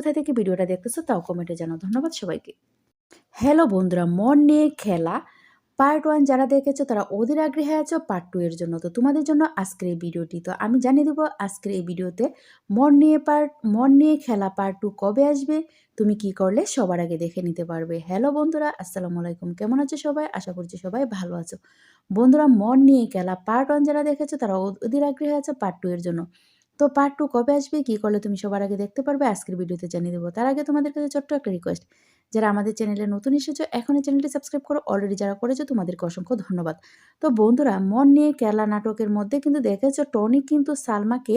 কোথা থেকে ভিডিওটা দেখতেছো তাও কমেন্টে জানাও। ধন্যবাদ সবাইকে। হ্যালো বন্ধুরা মন নিয়ে খেলা পার্ট ওয়ান যারা দেখেছ তারা ওদের আগ্রহে আছো পার্ট টু এর জন্য। তো তোমাদের জন্য আজকের এই ভিডিওটি। তো আমি জানিয়ে দেবো আজকের এই ভিডিওতে মন নিয়ে পার্ট মন নিয়ে খেলা পার্ট টু কবে আসবে, তুমি কি করলে সবার আগে দেখে নিতে পারবে। হ্যালো বন্ধুরা, আসসালামু আলাইকুম। কেমন আছো সবাই? আশা করছি সবাই ভালো আছো। বন্ধুরা মন নিয়ে খেলা পার্ট ওয়ান যারা দেখেছ তারা ওদের আগ্রহে আছো পার্ট টু এর জন্য। তো পার্ট টু কবে আসবে? কী করলে তুমি সবার আগে দেখতে পারবে? আজকের ভিডিওতে জানিয়ে দেবো। তার আগে তোমাদের কাছে ছোট্ট একটা রিকোয়েস্ট যারা আমাদের চ্যানেলে নতুন এসেছ, এখনই চ্যানেলটি সাবস্ক্রাইব করো। অলরেডি যারা করেছ, তোমাদেরকে অসংখ্য ধন্যবাদ। তো বন্ধুরা, মন নিয়ে কেরালা নাটকের মধ্যে কিন্তু দেখেছ, টনি কিন্তু সালমাকে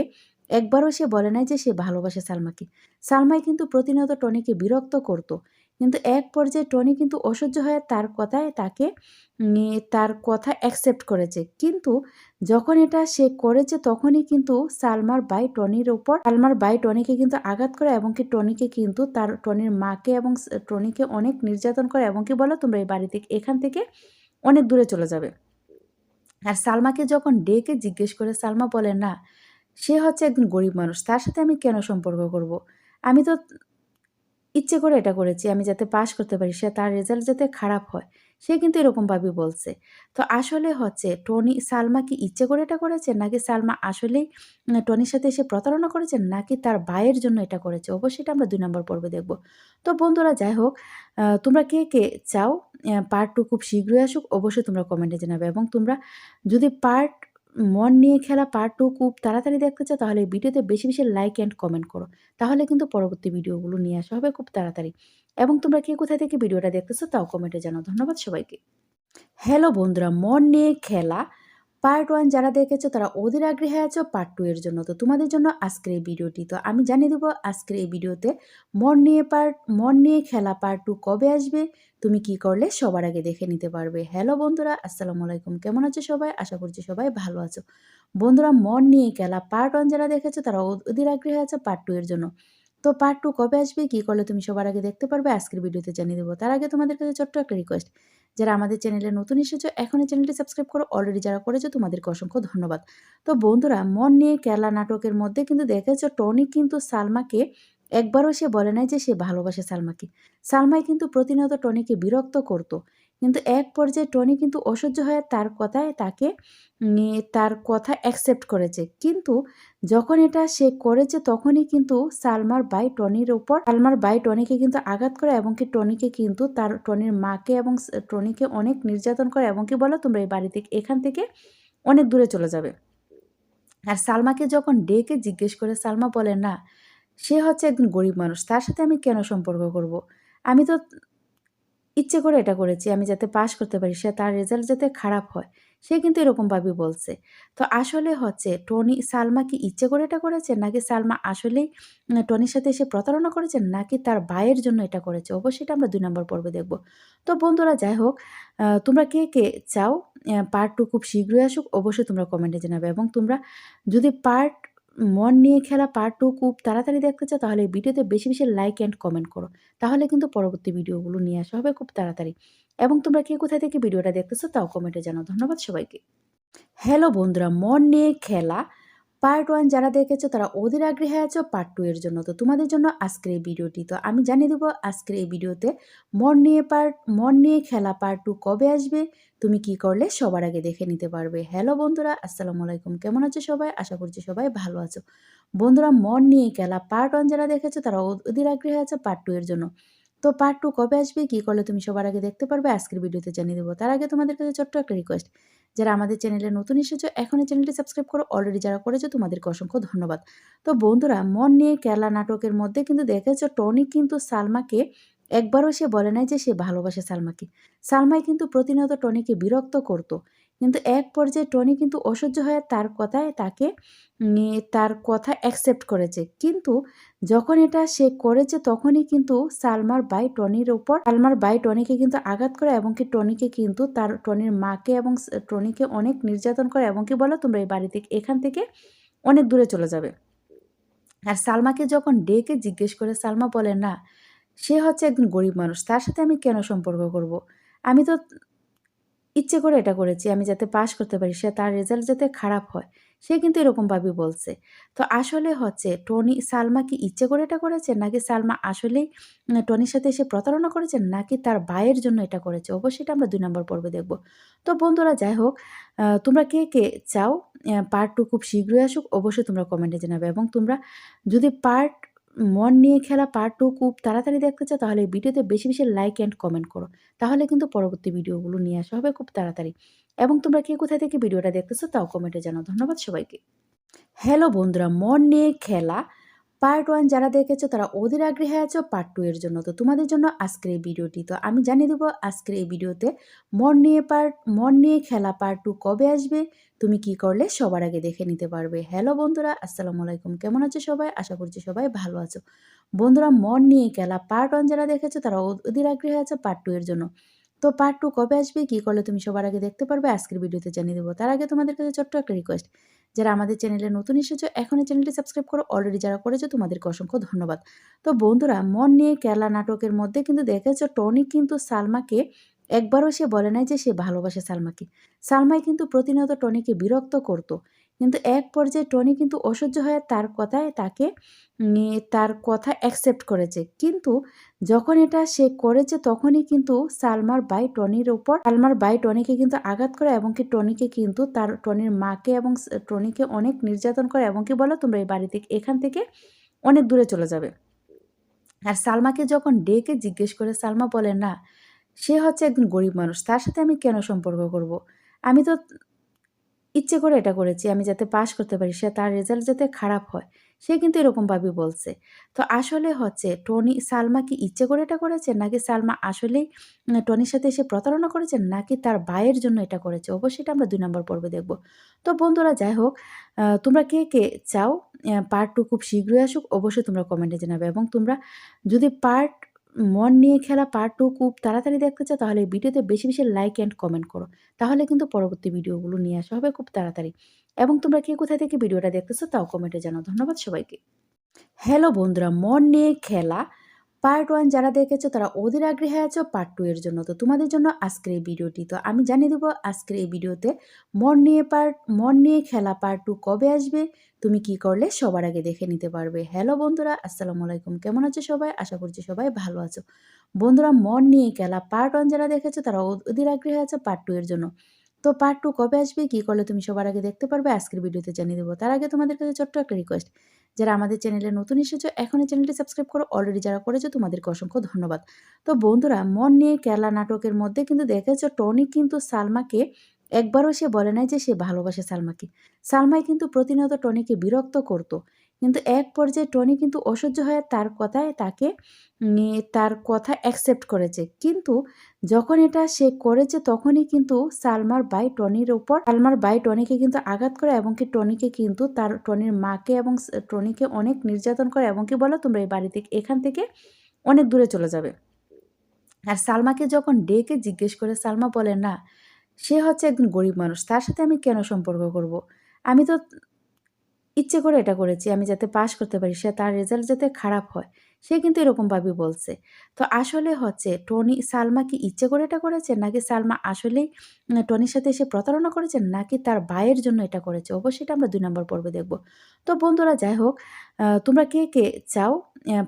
একবারও সে বলে নাই যে সে ভালোবাসে সালমাকে। সালমাই কিন্তু প্রতিনিয়ত টনিকে বিরক্ত করতো। কিন্তু এক পর্যায়ে টনি কিন্তু অসহ্য হয়ে তার কথায় তাকে তার কথা অ্যাকসেপ্ট করেছে কিন্তু যখন এটা সে করেছে তখনই কিন্তু সালমার বাই টনির ওপর, সালমার বাই টনিকে কিন্তু আঘাত করে এবং কি টনিকে কিন্তু তার, টনির মাকে এবং টনিকে অনেক নির্যাতন করে এবং কি বলো তোমরা এই বাড়ি থেকে, এখান থেকে অনেক দূরে চলে যাবে আর সালমাকে যখন ডেকে জিজ্ঞেস করে, সালমা বলে, না, সে হচ্ছে একজন গরিব মানুষ, তার সাথে আমি কেন সম্পর্ক করব। আমি তো ইচ্ছে করে এটা করেছি, আমি যাতে পাশ করতে পারি, সে তার রেজাল্ট যাতে খারাপ হয়, সে কিন্তু এরকমভাবে বলছে। তো আসলে হচ্ছে, টনি, সালমা কি ইচ্ছে করে এটা করেছে? নাকি সালমা আসলেই টনির সাথে এসে প্রতারণা করেছে? নাকি তার ভাইয়ের জন্য এটা করেছে? অবশ্যই এটা আমরা দুই নম্বর পর্বে দেখব। তো বন্ধুরা, যাই হোক তোমরা কে কে চাও পার্ট টু খুব শীঘ্রই আসুক, অবশ্যই তোমরা কমেন্টে জানাবে। এবং তোমরা যদি পার্ট মন নিয়ে খেলা পার্ট টু খুব তাড়াতাড়ি দেখতে চাও, তাহলে ভিডিওতে বেশি বেশি লাইক অ্যান্ড কমেন্ট করো। তাহলে কিন্তু পরবর্তী ভিডিওগুলো নিয়ে আসা হবে খুব তাড়াতাড়ি। এবং তোমরা কে কোথায় থেকে ভিডিওটা দেখতেছো তাও কমেন্টে জানাও। ধন্যবাদ সবাইকে। হ্যালো বন্ধুরা, মন নিয়ে খেলা পার্ট ওয়ান যারা দেখেছ তারা ওদের আগ্রহে আছো পার্ট টু এর জন্য। তো তোমাদের জন্য আজকের এই ভিডিওটি। তো আমি জানিয়ে দেবো আজকের এই ভিডিওতে মন নিয়ে পার্ট মন নিয়ে খেলা পার্ট টু কবে আসবে, তুমি কি করলে সবার আগে দেখে নিতে পারবে। হ্যালো বন্ধুরা, আসসালামু আলাইকুম। কেমন আছো সবাই? আশা করছি সবাই ভালো আছো। বন্ধুরা, মন নিয়ে খেলা পার্ট ওয়ান যারা দেখেছ তারা ওদের আগ্রহে আছো পার্ট টু এর জন্য। তো পার্ট টু কবে আসবে? কী করলে তুমি সবার আগে দেখতে পারবে? আজকের ভিডিওতে জানিয়ে দেবো। তার আগে তোমাদের কাছে ছোট্ট একটা রিকোয়েস্ট যারা আমাদের চ্যানেলে নতুন এসেছ, এখনই চ্যানেলটি সাবস্ক্রাইব করো। অলরেডি যারা করেছ, তোমাদেরকে অসংখ্য ধন্যবাদ। তো বন্ধুরা মন নিয়ে কেরালা নাটকের মধ্যে কিন্তু দেখেছ, টনি কিন্তু সালমাকে একবারও সে বলে নাই যে সে ভালোবাসে সালমাকে। সালমাই কিন্তু প্রতিনিয়ত টনিকে বিরক্ত করতো। কিন্তু এক পর্যায়ে টনি কিন্তু অসহ্য হয়ে তার কথায় তাকে তার কথা অ্যাকসেপ্ট করেছে কিন্তু যখন এটা সে করেছে তখনই কিন্তু সালমার বাই টনির উপর সালমার বাই টনিকে কিন্তু আঘাত করে এবং কি টনিকে কিন্তু তার, টনির মাকে এবং টনিকে অনেক নির্যাতন করে এবং কি বলো তোমরা এই বাড়ি থেকে, এখান থেকে অনেক দূরে চলে যাবে আর সালমাকে যখন ডেকে জিজ্ঞেস করে, সালমা বলে, না, সে হচ্ছে একজন গরিব মানুষ, তার সাথে আমি কেন সম্পর্ক করব। আমি তো ইচ্ছে করে এটা করেছি, আমি যাতে পাশ করতে পারি, সে তার রেজাল্ট যাতে খারাপ হয়, সে কিন্তু এরকমভাবে বলছে। তো আসলে হচ্ছে, টনি, সালমা কি ইচ্ছে করে এটা করেছে? নাকি সালমা আসলেই টনির সাথে এসে প্রতারণা করেছে? নাকি তার ভাইয়ের জন্য এটা করেছে? অবশ্যই এটা আমরা দুই নম্বর পর্বে দেখব। তো বন্ধুরা, যাই হোক তোমরা কে কে চাও পার্ট টু খুব শীঘ্রই আসুক, অবশ্যই তোমরা কমেন্টে জানাবে। এবং তোমরা যদি পার্ট মন নিয়ে খেলা পার্ট টু খুব তাড়াতাড়ি দেখতে চাও, তাহলে ভিডিওতে বেশি বেশি লাইক অ্যান্ড কমেন্ট করো। তাহলে কিন্তু পরবর্তী ভিডিওগুলো নিয়ে আসা হবে খুব তাড়াতাড়ি। এবং তোমরা কে কোথায় থেকে ভিডিওটা দেখতেছো তাও কমেন্টে জানাও। ধন্যবাদ সবাইকে। হ্যালো বন্ধুরা, মন নিয়ে খেলা। পার্ট ওয়ান যারা দেখেছ, তারা ওদের আগ্রহে আছো পার্ট টু এর জন্য। তো তোমাদের জন্য আজকের এই ভিডিওটি। তো আমি জানিয়ে দেবো আজকের এই ভিডিওতে মন নিয়ে পার্ট মন নিয়ে খেলা পার্ট টু কবে আসবে, তুমি কি করলে সবার আগে দেখে নিতে পারবে। হ্যালো বন্ধুরা, আসসালামু আলাইকুম। কেমন আছো সবাই? আশা করছি সবাই ভালো আছো। বন্ধুরা, মন নিয়ে খেলা পার্ট ওয়ান যারা দেখেছ, তারা ওদের আগ্রহে আছো পার্ট টু এর জন্য। তো পার্ট টু কবে আসবে? কী করলে তুমি সবার আগে দেখতে পারবে? আজকের ভিডিওতে জানিয়ে দেবো। তার আগে তোমাদের কাছে ছোট্ট একটা রিকোয়েস্ট যারা আমাদের চ্যানেলে নতুন এসেছ, এখনই চ্যানেলটি সাবস্ক্রাইব করো। অলরেডি যারা করেছ, তোমাদেরকে অসংখ্য ধন্যবাদ। তো বন্ধুরা, মন নিয়ে কেরালা নাটকের মধ্যে কিন্তু দেখেছ টনি কিন্তু সালমাকে একবারও সে বলে নাই যে সে ভালোবাসে সালমাকে। সালমাই কিন্তু প্রতিনিয়ত টনিকে বিরক্ত করতো। কিন্তু এক পর্যায়ে টনি কিন্তু অসহ্য হয়ে তার কথায় তাকে তার কথা অ্যাকসেপ্ট করেছে কিন্তু যখন এটা সে করেছে তখনই কিন্তু সালমার বাই টনির উপর সালমার বাই টনিকে কিন্তু আঘাত করে এবং কি টনিকে কিন্তু তার, টনির মাকে এবং টনিকে অনেক নির্যাতন করে এবং কি বলো তোমরা এই বাড়ি থেকে, এখান থেকে অনেক দূরে চলে যাবে আর সালমাকে যখন ডেকে জিজ্ঞেস করে, সালমা বলে, না, সে হচ্ছে একজন গরিব মানুষ, তার সাথে আমি কেন সম্পর্ক করব। আমি তো ইচ্ছে করে এটা করেছি আমি যাতে পাশ করতে পারি সে তার রেজাল্ট যাতে খারাপ হয় সে কিন্তু এরকমভাবেই বলছে। তো আসলে হচ্ছে টনি সালমা কি ইচ্ছে করে এটা করেছে? নাকি সালমা আসলেই টনির সাথে এসে প্রতারণা করেছে? নাকি তার ভাইয়ের জন্য এটা করেছে? অবশ্যই এটা আমরা দুই নম্বর পর্বে দেখব। তো বন্ধুরা যাই হোক, তোমরা কে, কে চাও পার্ট টু খুব শীঘ্রই আসুক? অবশ্যই তোমরা কমেন্টে জানাবে এবং তোমরা যদি পার্ট মন নিয়ে খেলা পার্ট টু খুব তাড়াতাড়ি দেখতে চাও তাহলে ভিডিওতে বেশি, বেশি লাইক অ্যান্ড কমেন্ট করো। তাহলে কিন্তু পরবর্তী ভিডিওগুলো নিয়ে আসা হবে খুব তাড়াতাড়ি। এবং তোমরা কে কোথায় থেকে ভিডিওটা দেখতেছো তাও কমেন্টে জানাও। ধন্যবাদ সবাইকে। হ্যালো বন্ধুরা, মন নিয়ে খেলা পার্ট ওয়ান যারা দেখেছ তারা ওদের আগ্রহে আছো পার্ট টু এর জন্য। তো তোমাদের জন্য আজকের এই ভিডিওটি। তো আমি জানিয়ে দেবো আজকের এই ভিডিওতে মন নিয়ে পার্ট মন নিয়ে খেলা পার্ট টু কবে আসবে? তুমি কি করলে সবার আগে দেখে নিতে পারবে। হ্যালো বন্ধুরা, আসসালামু আলাইকুম। কেমন আছো সবাই? আশা করছি সবাই ভালো আছো। বন্ধুরা মন নিয়ে খেলা পার্ট ওয়ান যারা দেখেছ তারা ওদের আগ্রহে আছো পার্ট টু এর জন্য। তো পার্ট 2 কবে আসবে? কি করলে তুমি সবার আগে দেখতে পারবে? আজকের ভিডিওতে জানিয়ে দেবো তার আগে তোমাদের কাছে ছোট্ট একটা রিকোয়েস্ট। যারা আমাদের চ্যানেলে নতুন এসেছ, এখনই চ্যানেলটি সাবস্ক্রাইব করো। অলরেডি যারা করেছ, তোমাদেরকে অসংখ্য ধন্যবাদ। তো বন্ধুরা, মন নিয়ে কেলা নাটকের মধ্যে কিন্তু দেখেছ, টনি কিন্তু সালমাকে একবারও সে বলে নাই যে সে ভালোবাসে সালমাকে। সালমাই কিন্তু প্রতিনিয়ত টনিকে বিরক্ত করত। কিন্তু এক পর্যায়ে টনি কিন্তু অসহ্য হয়ে তার কথায় তাকে তার কথা অ্যাকসেপ্ট করেছে। কিন্তু যখন এটা সে করেছে তখনই কিন্তু সালমার বাই টনির ওপর সালমার বাই টনিকে কিন্তু আঘাত করে এবং কি টনিকে কিন্তু তার টনির মাকে এবং টনিকে অনেক নির্যাতন করে এবং কি বলো তোমরা এই বাড়ি থেকে এখান থেকে অনেক দূরে চলে যাবে। আর সালমাকে যখন ডেকে জিজ্ঞেস করে সালমা বলে, "না, সে হচ্ছে একজন গরিব মানুষ। তার সাথে আমি কেন সম্পর্ক করব? আমি তো ইচ্ছে করে এটা করেছি আমি যাতে পাস করতে পারি। সে তার রেজাল্ট যাতে খারাপ হয়। সে কিন্তু এরকমভাবেই বলছে। তো আসলে হচ্ছে টনি সালমা কি ইচ্ছে করে এটা করেছে? নাকি সালমা আসলেই টনির সাথে এসে প্রতারণা করেছে? নাকি তার ভাইয়ের জন্য এটা করেছে? অবশ্যই এটা আমরা দুই নম্বর পর্বে দেখব। তো বন্ধুরা যাই হোক, তোমরা কে, কে চাও পার্ট টু খুব শীঘ্রই আসুক? অবশ্যই তোমরা কমেন্টে জানাবে এবং তোমরা যদি পার্ট মন নিয়ে খেলা পার্ট টু খুব তাড়াতাড়ি দেখতে চাও তাহলে ভিডিওতে বেশি, বেশি লাইক অ্যান্ড কমেন্ট করো। তাহলে কিন্তু পরবর্তী ভিডিওগুলো নিয়ে আসা হবে খুব তাড়াতাড়ি। এবং তোমরা কে কোথায় থেকে ভিডিওটা দেখতেছো তাও কমেন্টে জানাও। ধন্যবাদ সবাইকে। হ্যালো বন্ধুরা, মন নিয়ে খেলা পার্ট ওয়ান যারা দেখেছ তারা ওদের আগ্রহে আছো পার্ট টু এর জন্য। তো তোমাদের জন্য আজকের এই ভিডিওটি। তো আমি জানিয়ে দেবো আজকের এই ভিডিওতে মন নিয়ে পার্ট মন নিয়ে খেলা পার্ট টু কবে আসবে? তুমি কি করলে সবার আগে দেখে নিতে পারবে। হ্যালো বন্ধুরা, আসসালামু আলাইকুম। কেমন আছো সবাই? আশা করছি সবাই ভালো আছো। বন্ধুরা মন নিয়ে খেলা পার্ট ওয়ান যারা দেখেছ তারা ওদের আগ্রহে আছো পার্ট টু এর জন্য। তো পার্ট টু কবে আসবে? কি করলে তুমি সবার আগে দেখতে পারবে? আজকের ভিডিওতে জানিয়ে দেবো তার আগে তোমাদের কাছে ছোট্ট একটা রিকোয়েস্ট। যারা আমাদের চ্যানেলে নতুন এসেছ, এখনই চ্যানেলটি সাবস্ক্রাইব করো। অলরেডি যারা করেছ, তোমাদেরকে অসংখ্য ধন্যবাদ। তো বন্ধুরা মন নিয়ে কেরালা নাটকের মধ্যে কিন্তু দেখেছ টনি কিন্তু সালমাকে, একবারও সে বলে নাই যে সে ভালোবাসে সালমাকে। সালমাই কিন্তু প্রতিনিয়ত টনিকে বিরক্ত করত। কিন্তু এক পর্যায়ে টনি কিন্তু অসহ্য হয়ে তার কথায় তাকে তার কথা অ্যাকসেপ্ট করেছে। কিন্তু যখন এটা সে করেছে তখনই কিন্তু সালমার বাই টনির উপর সালমার বাই টনিকে কিন্তু আঘাত করে এবং কি টনিকে কিন্তু তার টনির মাকে এবং টনিকে অনেক নির্যাতন করে এবং কি বলে তোমরা এই বাড়ি থেকে এখান থেকে অনেক দূরে চলে যাবে। আর সালমাকে যখন ডেকে জিজ্ঞেস করে সালমা বলে, "না, সে হচ্ছে একজন গরিব মানুষ। তার সাথে আমি কেন সম্পর্ক করব? আমি তো ইচ্ছে করে এটা করেছি আমি যাতে পাস করতে পারি। সে তার রেজাল্ট যাতে খারাপ হয়। সে কিন্তু এরকমভাবেই বলছে। তো আসলে হচ্ছে টনি সালমা কি ইচ্ছে করে এটা করেছে? নাকি সালমা আসলেই টনির সাথে এসে প্রতারণা করেছে? নাকি তার ভাইয়ের জন্য এটা করেছে? অবশ্যই এটা আমরা দুই নম্বর পর্বে দেখব। তো বন্ধুরা যাই হোক, তোমরা কে, কে চাও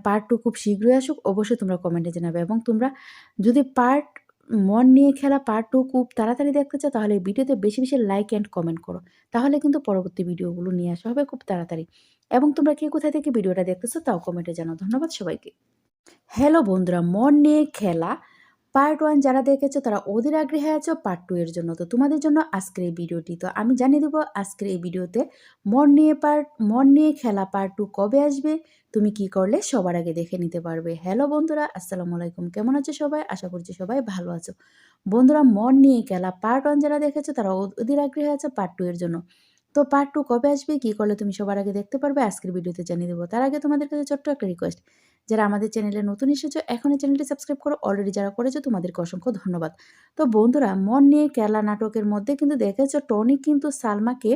পার্ট টু খুব শীঘ্রই আসুক? অবশ্যই তোমরা কমেন্টে জানাবে এবং তোমরা যদি পার্ট মন নিয়ে খেলা পার্ট টু খুব তাড়াতাড়ি দেখতে চাও তাহলে ভিডিওতে বেশি, বেশি লাইক অ্যান্ড কমেন্ট করো। তাহলে কিন্তু পরবর্তী ভিডিওগুলো নিয়ে আসা হবে খুব তাড়াতাড়ি। এবং তোমরা কে কোথায় থেকে ভিডিওটা দেখতেছো তাও কমেন্টে জানাও। ধন্যবাদ সবাইকে। হ্যালো বন্ধুরা, মন নিয়ে খেলা পার্ট ওয়ান যারা দেখেছ তারা ওদের আগ্রহে আছো পার্ট টু এর জন্য। তো তোমাদের জন্য আজকের এই ভিডিওটি। তো আমি জানিয়ে দেবো আজকের এই ভিডিওতে মন নিয়ে পার্ট মন নিয়ে খেলা পার্ট টু কবে আসবে? তুমি কি করলে সবার আগে দেখে নিতে পারবে। হ্যালো বন্ধুরা, আসসালামু আলাইকুম। কেমন আছো সবাই? আশা করছি সবাই ভালো আছো। বন্ধুরা মন নিয়ে খেলা পার্ট ওয়ান যারা দেখেছ তারা ওদের আগ্রহে আছো পার্ট টু এর জন্য। তো পার্ট টু কবে আসবে? কি করলে তুমি সবার আগে দেখতে পারবে? আজকের ভিডিওতে জানিয়ে দেবো তার আগে তোমাদের কাছে ছোট্ট একটা রিকোয়েস্ট। যারা আমাদের চ্যানেলে নতুন এসেছ, এখনই চ্যানেলটি সাবস্ক্রাইব করো। অলরেডি যারা করেছ, তোমাদেরকে অসংখ্য ধন্যবাদ। তো বন্ধুরা, মন নিয়ে কেলা নাটকের মধ্যে কিন্তু দেখেছ, টনি কিন্তু সালমাকে,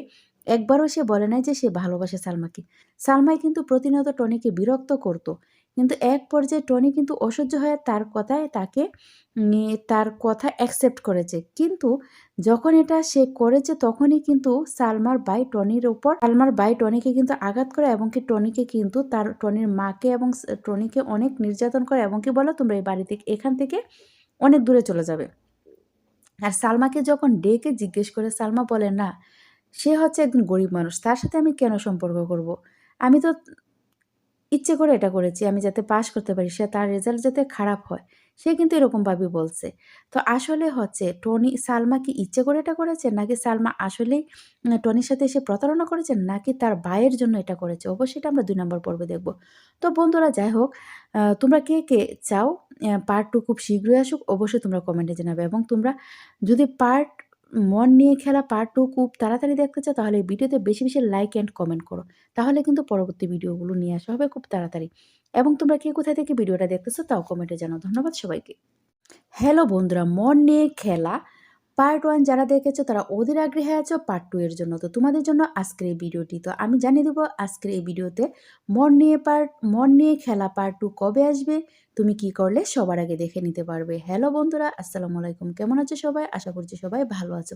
একবারও সে বলে নাই যে সে ভালোবাসে সালমাকে। সালমাই কিন্তু প্রতিনিয়ত টনিকে বিরক্ত করত। কিন্তু এক পর্যায়ে টনি কিন্তু অসহ্য হয়ে তার কথায় তাকে তার কথা অ্যাকসেপ্ট করেছে। কিন্তু যখন এটা সে করেছে তখনই কিন্তু সালমার বাই টনির ওপর, সালমার বাই টনিকে কিন্তু আঘাত করে এবং কি টনিকে কিন্তু তার, টনির মাকে এবং টনিকে অনেক নির্যাতন করে এবং কি বলো তোমরা এই বাড়ি থেকে, এখান থেকে অনেক দূরে চলে যাবে। আর সালমাকে যখন ডেকে জিজ্ঞেস করে সালমা বলে, না, সে হচ্ছে একজন গরিব মানুষ, তার সাথে আমি কেন সম্পর্ক করব? আমি তো ইচ্ছে করে এটা করেছি, আমি যাতে পাশ করতে পারি, সে তার রেজাল্ট যাতে খারাপ হয়, সে কিন্তু এরকমভাবে বলছে। তো আসলে হচ্ছে, টনি, সালমা কি ইচ্ছে করে এটা করেছে? নাকি সালমা আসলেই টনির সাথে এসে প্রতারণা করেছে? নাকি তার ভাইয়ের জন্য এটা করেছে? অবশ্যই এটা আমরা দুই নম্বর পর্বে দেখব। তো বন্ধুরা, যাই হোক তোমরা কে কে চাও পার্ট টু খুব শীঘ্রই আসুক, অবশ্যই তোমরা কমেন্টে জানাবে। এবং তোমরা যদি পার্ট মন নিয়ে খেলা পার্ট টু খুব তাড়াতাড়ি দেখতে চাও, তাহলে ভিডিওতে বেশি বেশি লাইক অ্যান্ড কমেন্ট করো। তাহলে কিন্তু পরবর্তী ভিডিওগুলো নিয়ে আসা হবে খুব তাড়াতাড়ি। এবং তোমরা কে কোথায় থেকে ভিডিওটা দেখতেছো তাও কমেন্টে জানাও। ধন্যবাদ সবাইকে। হ্যালো বন্ধুরা, মন নিয়ে খেলা। পার্ট ওয়ান যারা দেখেছ, তারা ওদের আগ্রহে আছো পার্ট টু এর জন্য। তো তোমাদের জন্য আজকের এই ভিডিওটি। তো আমি জানিয়ে দেবো আজকের এই ভিডিওতে মন নিয়ে পার্ট মন নিয়ে খেলা পার্ট টু কবে আসবে, তুমি কি করলে সবার আগে দেখে নিতে পারবে। হ্যালো বন্ধুরা, আসসালামু আলাইকুম। কেমন আছো সবাই? আশা করছি সবাই ভালো আছো।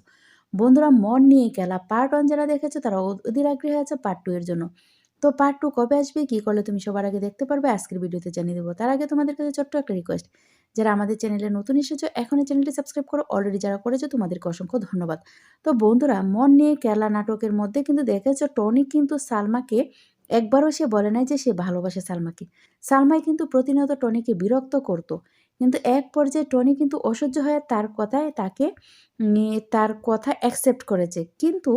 বন্ধুরা, মন নিয়ে খেলা পার্ট ওয়ান যারা দেখেছ, তারা ওদের আগ্রহে আছো পার্ট টু এর জন্য। তো পার্ট টু কবে আসবে, কি করলে তুমি সবার আগে দেখতে পারবে, আজকের ভিডিওতে জানিয়ে দেবো। তার আগে তোমাদের কাছে ছোট্ট একটা রিকোয়েস্ট যারা আমাদের চ্যানেলে নতুন এসেছ, এখনই চ্যানেলটি সাবস্ক্রাইব করো। অলরেডি যারা করেছ, তোমাদেরকে অসংখ্য ধন্যবাদ। তো বন্ধুরা মন নিয়ে কেলা নাটকের মধ্যে কিন্তু দেখেছ টনি কিন্তু সালমাকে, একবারও সে বলে নাই যে সে ভালোবাসে সালমাকে। সালমাই কিন্তু প্রতিনিয়ত টনিকে বিরক্ত করত। কিন্তু এক পর্যায়ে টনি কিন্তু অসহ্য হয়ে তার কথায় তাকে তার কথা অ্যাকসেপ্ট করেছে। কিন্তু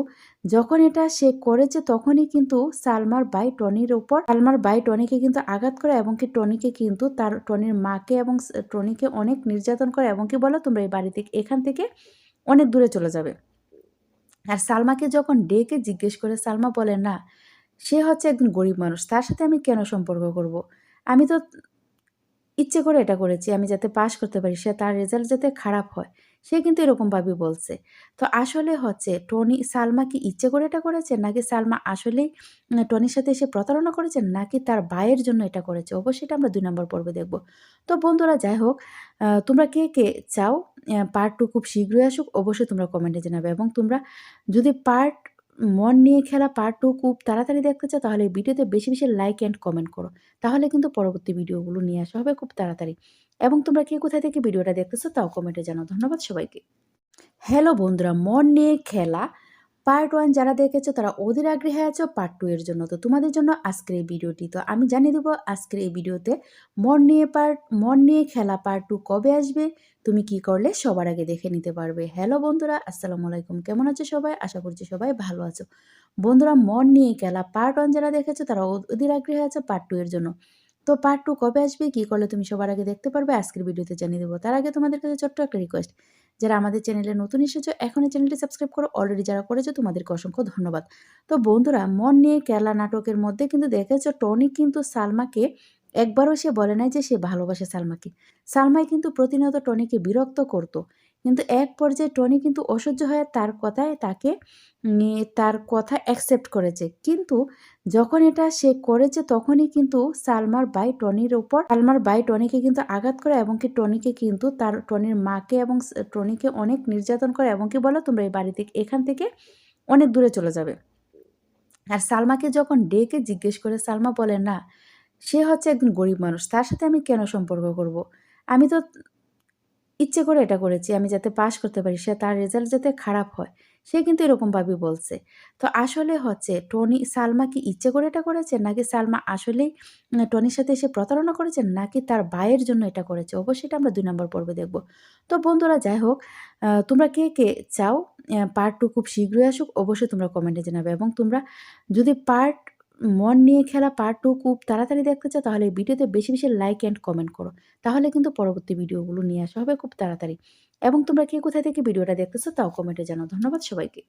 যখন এটা সে করেছে তখনই কিন্তু সালমার বাই টনির ওপর, সালমার বাই টনিকে কিন্তু আঘাত করে এবং কি টনিকে কিন্তু তার, টনির মাকে এবং টনিকে অনেক নির্যাতন করে এবং কি বলো তোমরা এই বাড়ি থেকে, এখান থেকে অনেক দূরে চলে যাবে। আর সালমাকে যখন ডেকে জিজ্ঞেস করে, সালমা বলে, না, সে হচ্ছে একজন গরিব মানুষ, তার সাথে আমি কেন সম্পর্ক করব? আমি তো ইচ্ছে করে এটা করেছি, আমি যাতে পাশ করতে পারি, সে তার রেজাল্ট যাতে খারাপ হয়, সে কিন্তু এরকমভাবে বলছে। তো আসলে হচ্ছে, টনি, সালমা কি ইচ্ছে করে এটা করেছে? নাকি সালমা আসলেই টনির সাথে এসে প্রতারণা করেছে? নাকি তার ভাইয়ের জন্য এটা করেছে? অবশ্যই এটা আমরা দুই নম্বর পর্বে দেখব। তো বন্ধুরা, যাই হোক তোমরা কে কে চাও পার্ট টু খুব শীঘ্রই আসুক, অবশ্যই তোমরা কমেন্টে জানাবে এবং তোমরা যদি পার্ট মন নিয়ে খেলা পার্ট টু খুব তাড়াতাড়ি দেখতে চাও, তাহলে ভিডিওতে বেশি বেশি লাইক অ্যান্ড কমেন্ট করো। তাহলে কিন্তু পরবর্তী ভিডিওগুলো নিয়ে আসা হবে খুব তাড়াতাড়ি। এবং তোমরা কে কোথায় থেকে ভিডিওটা দেখতেছো তাও কমেন্টে জানাও। ধন্যবাদ সবাইকে। হ্যালো বন্ধুরা, মন নিয়ে খেলা পার্ট ওয়ান যারা দেখেছ তারা ওদের আগ্রহে আছো পার্ট টু এর জন্য। তো তোমাদের জন্য আজকের এই ভিডিওটি। তো আমি জানিয়ে দেবো আজকের এই ভিডিওতে মন নিয়ে পার্ট মন নিয়ে খেলা পার্ট টু কবে আসবে, তুমি কি করলে সবার আগে দেখে নিতে পারবে। হ্যালো বন্ধুরা, আসসালামু আলাইকুম। কেমন আছো সবাই? আশা করছি সবাই ভালো আছো। বন্ধুরা, মন নিয়ে খেলা পার্ট ওয়ান যারা দেখেছ তারা ওদের আগ্রহে আছো পার্ট টু এর জন্য। তো পার্ট টু কবে আসবে? কি করলে তুমি সবার আগে দেখতে পারবে? আজকের ভিডিওতে জানিয়ে দেবো। তার আগে তোমাদের কাছে ছোট্ট একটা রিকোয়েস্ট যারা আমাদের চ্যানেলে নতুন এসেছ, এখনই চ্যানেলটি সাবস্ক্রাইব করো। অলরেডি যারা করেছ, তোমাদেরকে অসংখ্য ধন্যবাদ। তো বন্ধুরা মন নিয়ে কেরলা নাটকের মধ্যে কিন্তু দেখেছ, টনি কিন্তু সালমাকে একবারও সে বলে নাই যে সে ভালোবাসে সালমাকে। সালমাই কিন্তু প্রতিনিয়ত টনিকে বিরক্ত করত। কিন্তু এক পর্যায়ে টনি কিন্তু অসহ্য হয়ে তার কথায় তাকে তার কথা অ্যাকসেপ্ট করেছে। কিন্তু যখন এটা সে করেছে তখনই কিন্তু সালমার বাই টনির উপর সালমার বাই টনিকে কিন্তু আঘাত করে এবং কি টনিকে কিন্তু তার, টনির মাকে এবং টনিকে অনেক নির্যাতন করে এবং কি বলো তোমরা এই বাড়ি থেকে, এখান থেকে অনেক দূরে চলে যাবে। আর সালমাকে যখন ডেকে জিজ্ঞেস করে, সালমা বলে, না, সে হচ্ছে একজন গরিব মানুষ, তার সাথে আমি কেন সম্পর্ক করব? আমি তো ইচ্ছে করে এটা করেছি, আমি যাতে পাশ করতে পারি, সে তার রেজাল্ট যাতে খারাপ হয়, সে কিন্তু এরকমভাবে বলছে। তো আসলে হচ্ছে, টনি, সালমা কি ইচ্ছে করে এটা করেছে? নাকি সালমা আসলেই টনির সাথে এসে প্রতারণা করেছে? নাকি তার বায়ের জন্য এটা করেছে? অবশ্যই এটা আমরা দুই নম্বর পর্বে দেখব। তো বন্ধুরা, যাই হোক তোমরা কে কে চাও পার্ট টু খুব শীঘ্রই আসুক, অবশ্যই তোমরা কমেন্টে জানাবে। এবং তোমরা যদি পার্ট মন নিয়ে খেলা পার্ট টু খুব তাড়াতাড়ি দেখতে চাও, তাহলে ভিডিওতে বেশি বেশি লাইক অ্যান্ড কমেন্ট করো। তাহলে কিন্তু পরবর্তী ভিডিওগুলো নিয়ে আসা হবে খুব তাড়াতাড়ি। এবং তোমরা কে কোথায় থেকে ভিডিওটা দেখতেছো তাও কমেন্টে জানাও। ধন্যবাদ সবাইকে।